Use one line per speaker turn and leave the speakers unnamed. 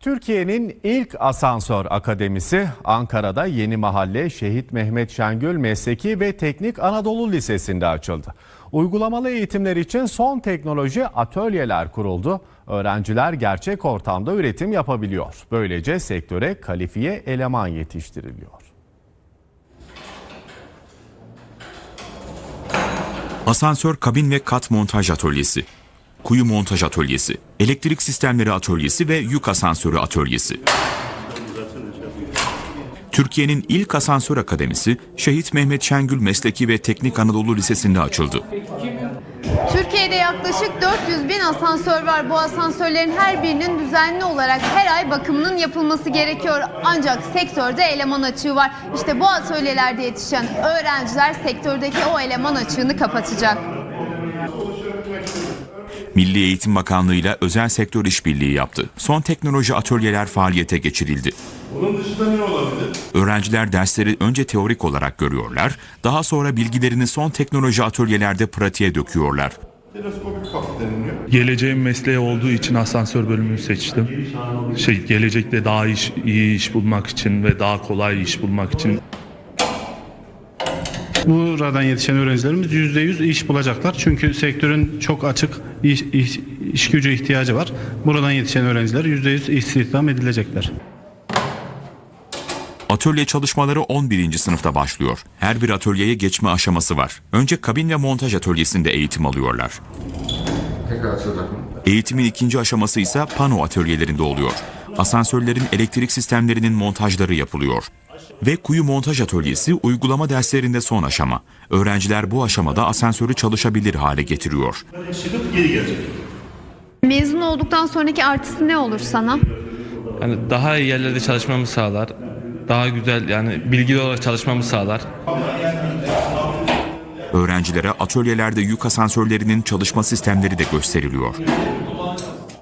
Türkiye'nin ilk asansör akademisi Ankara'da Yeni Mahalle Şehit Mehmet Şengül Mesleki ve Teknik Anadolu Lisesi'nde açıldı. Uygulamalı eğitimler için son teknoloji atölyeler kuruldu. Öğrenciler gerçek ortamda üretim yapabiliyor. Böylece sektöre kalifiye eleman yetiştiriliyor.
Asansör kabin ve kat montaj atölyesi, kuyu montaj atölyesi, elektrik sistemleri atölyesi ve yük asansörü atölyesi. Türkiye'nin ilk asansör akademisi Şehit Mehmet Şengül Mesleki ve Teknik Anadolu Lisesi'nde açıldı.
Türkiye'de yaklaşık 400 bin asansör var. Bu asansörlerin her birinin düzenli olarak her ay bakımının yapılması gerekiyor. Ancak sektörde eleman açığı var. İşte bu atölyelerde yetişen öğrenciler sektördeki o eleman açığını kapatacak.
Milli Eğitim Bakanlığı ile özel sektör işbirliği yaptı. Son teknoloji atölyeler faaliyete geçirildi.
Bunun dışında ne olabilir?
Öğrenciler dersleri önce teorik olarak görüyorlar, daha sonra bilgilerini son teknoloji atölyelerde pratiğe döküyorlar.
Teleskopik kapı deniliyor.
Geleceğin mesleği olduğu için asansör bölümünü seçtim. Şey gelecekte daha iş, iyi iş bulmak için ve daha kolay iş bulmak için
Buradan yetişen öğrencilerimiz %100 iş bulacaklar. Çünkü sektörün çok açık iş, iş, iş gücü ihtiyacı var. Buradan yetişen öğrenciler %100 istihdam edilecekler.
Atölye çalışmaları 11. sınıfta başlıyor. Her bir atölyeye geçme aşaması var. Önce kabin ve montaj atölyesinde eğitim alıyorlar. Eğitimin ikinci aşaması ise pano atölyelerinde oluyor. Asansörlerin elektrik sistemlerinin montajları yapılıyor. Ve kuyu montaj atölyesi uygulama derslerinde son aşama. Öğrenciler bu aşamada asansörü çalışabilir hale getiriyor.
Çıkıp geri gelecek.
Mezun olduktan sonraki artısı ne olur sana?
Yani daha iyi yerlerde çalışmamı sağlar. Daha güzel yani bilgili olarak çalışmamı sağlar.
Öğrencilere atölyelerde yük asansörlerinin çalışma sistemleri de gösteriliyor.